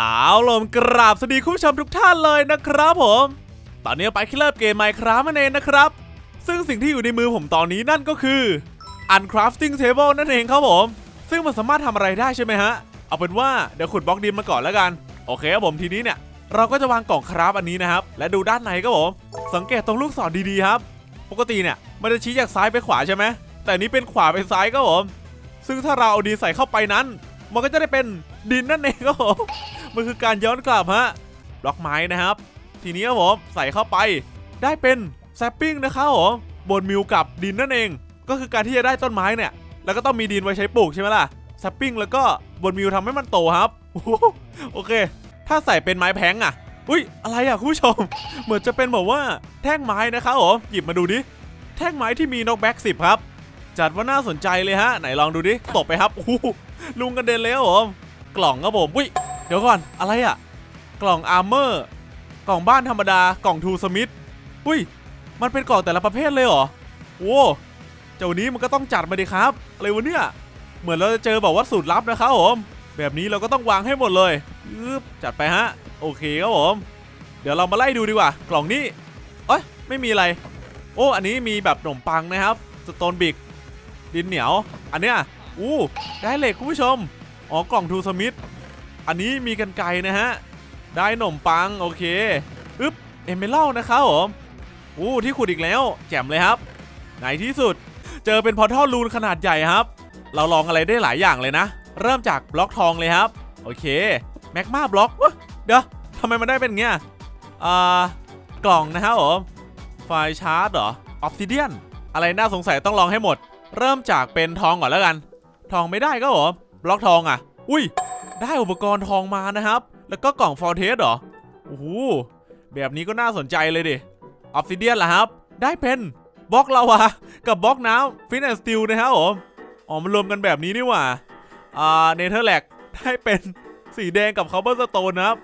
เอาลมกราบสวัสดีคุณผู้ชมทุกท่านเลยนะครับผม ตอนนี้ไปคิลเลอร์เกมไมค์ครับนั่นเองนะครับ ซึ่งสิ่งที่อยู่ในมือผมตอนนี้นั่นก็คือ Uncrafting Table นั่นเองครับผม ซึ่งมันสามารถทำอะไรได้ใช่ไหมฮะ เอาเป็นว่าเดี๋ยวขุดบล็อกดินมาก่อนแล้วกัน โอเคครับผมทีนี้เนี่ย เราก็จะวางกล่องคราฟอันนี้นะครับ และดูด้านในครับผม สังเกตตรงลูกศรดีๆครับ ปกติเนี่ยมันจะชี้จากซ้ายไปขวาใช่ไหมแต่นี้เป็นขวาไปซ้ายครับผม ซึ่งถ้าเราเอาดินใส่เข้าไปนั้น มันก็จะได้เป็นดินนั่นเองครับผมมันคือการย้อนกลับฮะบล็อกไม้นะครับ ทีนี้ครับผมใส่เข้าไปได้เป็นแซปปิ้งนะครับผมบนมิวกับดินนั่นเอง ก็คือการที่จะได้ต้นไม้เนี่ย แล้วก็ต้องมีดินไว้ใช้ปลูกใช่ไหมล่ะแซปปิ้งแล้วก็บนมิวทำให้มันโตครับโอ้โหโอเค ถ้าใส่เป็นไม้แพงอะอุ้ยอะไรอะคุณผู้ชม เหมือนจะเป็นแบบว่าแท่งไม้นะครับผมหยิบมาดูดิแท่งไม้ที่มีนกแบ็กสิบครับ จัดว่าน่าสนใจเลยฮะ ไหนลองดูดิ ตบไปครับโอ้ลุงกันเด็นเลยครับผม กล่องครับผมอุ้ย เดี๋ยวก่อน อะไรอะกล่องอาร์เมอร์ กล่องบ้านธรรมดา กล่องทูสมิธอุ้ย มันเป็นกล่องแต่ละประเภทเลยเหรอ โว้เจ้านี้มันก็ต้องจัดมาดิครับอะไรวะเนี่ย เหมือนเราจะเจอบอกว่าสูตรลับนะครับผม แบบนี้เราก็ต้องวางให้หมดเลยอึ๊บจัดไปฮะ โอเคครับผม เดี๋ยวเรามาไล่ดูดีกว่า กล่องนี้เอ้ยไม่มีอะไร โอ้ อันนี้มีแบบขนมปังนะครับ สโตนบิก ดินเหนียว อันเนี้ยอู้ได้เหล็กคุณผู้ชม อ๋อกล่องทูสมิธอันนี้มีกันไกรนะฮะ ได้ขนมปัง โอเคอึ๊บเอเมลัลนะครับผมอู้ที่ขุดอีกแล้ว แจ่มเลยครับในที่สุดเจอเป็นพอทัลลูนขนาดใหญ่ครับ เราลองอะไรได้หลายอย่างเลยนะ เริ่มจากบล็อกทองเลยครับ โอเคแมกมาบล็อกเดี๋ยวทำไมมันได้เป็นเงี้ยอ่ากล่องนะครับผมไฟชาร์จเหรอออ s ซิเดียนอะไรน่าสงสัยต้องลองให้หมด เริ่มจากเป็นทองก่อนแล้วกัน ทองไม่ได้ก็เหรอบล็อกทองอะ อุ้ย ได้อุปกรณ์ทองมานะครับ แล้วก็กล่องฟอร์เทสเหรอโอ้โหแบบนี้ก็น่าสนใจเลยดิออ s ซิเดียนล่ะครับ ได้เป็นบล็อกเลาวากับบล็อกน้ำฟินแอนสติลนะครับผมอ๋อมันรวมกันแบบนี้นี่หว่าอ่าเนเธอร์แลกได้เป็นสีแดงกับคาร์บอนสโตนนะครับ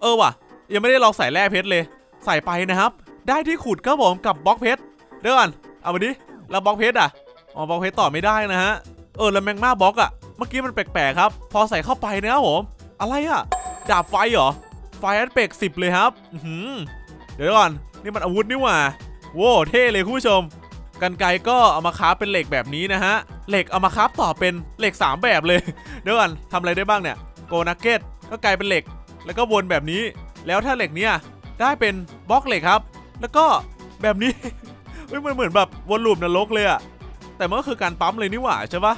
เออว่ะ ยังไม่ได้ลองใส่แร่เพชรเลย ใส่ไปนะครับ ได้ที่ขุดครับผมกับบล็อกเพชรเดี๋ยวก่อนเอามาดิแล้วบล็อกเพชรอะ อ๋อบล็อกเพชรต่อไม่ได้นะฮะ เออ แล้วแมงมาบล็อกอะเมื่อกี้มันแปลกๆครับ พอใส่เข้าไปนะครับผม อะไรอะดาบไฟเหรอ ไฟแอดเปกสิบเลยครับอืเดี๋ยวก่อน นี่มันอาวุธนี่หว่าโว้เท่เลยคุณผู้ชม กันไกก็เอามาคราฟเป็นเหล็กแบบนี้นะฮะ เหล็กเอามาคราฟต่อเป็นเหล็ก 3 แบบเลย เดี๋ยวก่อนทำอะไรได้บ้างเนี่ย โกนักเก็ตก็กลายเป็นเหล็ก แล้วก็วนแบบนี้ แล้วถ้าเหล็กเนี่ยได้เป็นบล็อกเหล็กครับ แล้วก็แบบนี้เฮ้ยมันเหมือนแบบวนลูปนรกเลยอะ แต่มันก็คือการปั๊มเลยนี่หว่าใช่ปะ